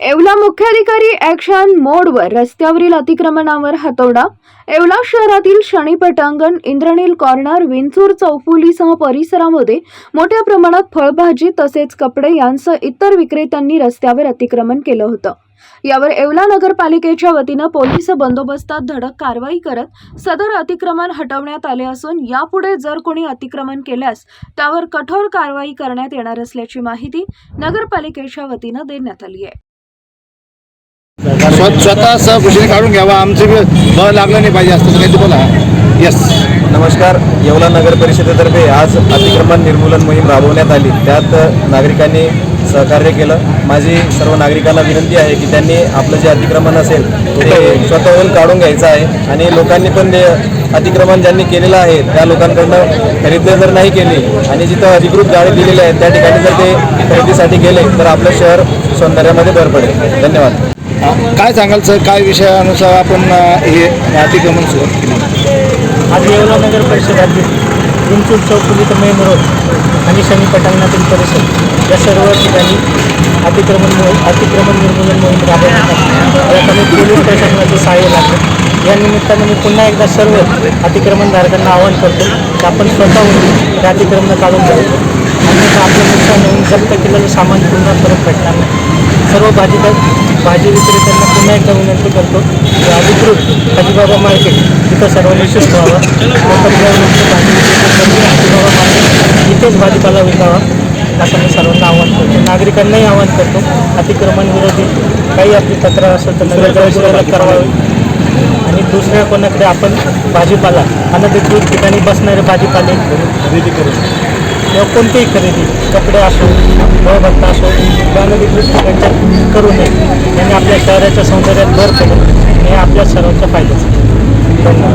मुख्याधिकारी ॲक्शन मोडवर रस्त्यावरील अतिक्रमणावर हातोडा. येवला शहरातील शनी पटांगण इंद्रनील कॉर्नर विंचूर चौफुलीसह परिसरामध्ये मोठ्या प्रमाणात फळभाजी तसेच कपडे यांसह इतर विक्रेत्यांनी रस्त्यावर अतिक्रमण केलं होतं. यावर येवला नगरपालिकेच्या वतीनं पोलीस बंदोबस्तात धडक कारवाई करत सदर अतिक्रमण हटवण्यात आले असून यापुढे जर कोणी अतिक्रमण केल्यास त्यावर कठोर कारवाई करण्यात येणार असल्याची माहिती नगरपालिकेच्या वतीनं देण्यात आली आहे. स्वतः सहकुशीने काढून घ्यावा. आमचे बळ लागलं नाही पाहिजे असतं काही बोला. येस नमस्कार. येवला नगर परिषदेतर्फे आज अतिक्रमण निर्मूलन मोहीम राबवण्यात आली. त्यात नागरिकांनी सहकार्य केलं. माझी सर्व नागरिकांना विनंती आहे की त्यांनी आपलं जे अतिक्रमण असेल ते स्वतःहून काढून घ्यायचं आहे. आणि लोकांनी पण अतिक्रमण ज्यांनी केलेलं आहे त्या लोकांकडनं खरेदी जर नाही केली आणि जिथं अधिकृत गाळे दिलेली आहेत त्या ठिकाणी जर ते खरेदीसाठी गेले तर आपलं शहर सौंदर्यामध्ये भर पडेल. धन्यवाद. काय सांगाल सर? काय विषयानुसार आपण हे अतिक्रमण सुरू केलं? आज येवला नगर परिषदातील विंचूर चौकुलीत मेन रोड आणि शनी पटांगणातील परिसर या सर्व ठिकाणी अतिक्रमण अतिक्रमण निर्मूलन मोहीम राबवण्यात आली. पोलीस प्रशासनाचे सहाय्य लागले. या निमित्तानं मी पुन्हा एकदा सर्व अतिक्रमणधारकांना आवाहन करतो की आपण स्वतःहून त्या अतिक्रमण काढून घ्यावे आणि आपलं नुकसान होऊन जप्त केलेलं सामान पुन्हा परत भेटणार नाही. सर्व बाधित भाजी विक्रेत्यांना पुन्हा एकदा विनंती करतो की अधिकृत हजीबाबा मार्केट तिथं सर्वांनी शिस्त व्हावं. लोकल भाजी विक्रेत्यांनी हजीबाबा मार्केट इथेच भाजीपाला विकावा असं मी सर्वांना आवाहन करतो. नागरिकांनाही आवाहन करतो अतिक्रमण विरोधी काही आपली तक्रार असेल तर नगर परिषदेला करावी. आणि दुसऱ्या कोणाकडे आपण भाजीपाला अनधिकृत ठिकाणी बसणारे भाजीपाले खरेदी करू किंवा कोणतीही खरेदी कपडे असो फळभत्ता असो किंवा अनधिकृत ठिकाणच्या करू नये. याने आपल्या शहराच्या सौंदर्यात भर पडेल हे आपल्या सर्वांच्या फायद्याचं धन्यवाद.